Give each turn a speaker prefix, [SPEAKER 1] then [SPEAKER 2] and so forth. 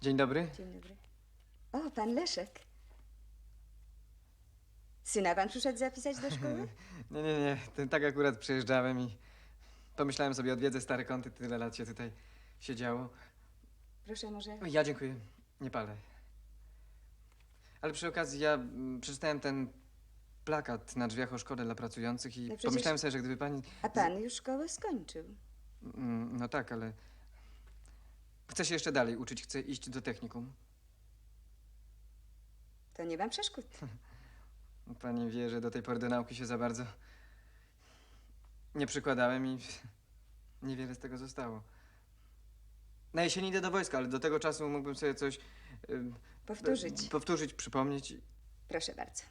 [SPEAKER 1] Dzień dobry.
[SPEAKER 2] Dzień dobry. O, pan Leszek. Syna pan przyszedł zapisać do szkoły?
[SPEAKER 1] Nie, nie, nie. Ten, tak akurat przyjeżdżałem i pomyślałem sobie, odwiedzę stare kąty. Tyle lat się tutaj siedziało.
[SPEAKER 2] Proszę może...
[SPEAKER 1] Ja dziękuję. Nie palę. Ale przy okazji ja mm, przeczytałem ten plakat na drzwiach o szkole dla pracujących i
[SPEAKER 2] No przecież-
[SPEAKER 1] pomyślałem sobie, że gdyby pani...
[SPEAKER 2] A pan już szkołę skończył.
[SPEAKER 1] Mm, No tak, ale... Chcę się jeszcze dalej uczyć. Chcę iść do technikum.
[SPEAKER 2] To nie mam przeszkód.
[SPEAKER 1] Pani wie, że do tej pory do nauki się za bardzo nie przykładałem i niewiele z tego zostało. Na jesieni idę do wojska, ale do tego czasu mógłbym sobie coś
[SPEAKER 2] Powtórzyć.
[SPEAKER 1] powtórzyć, przypomnieć.
[SPEAKER 2] Proszę bardzo.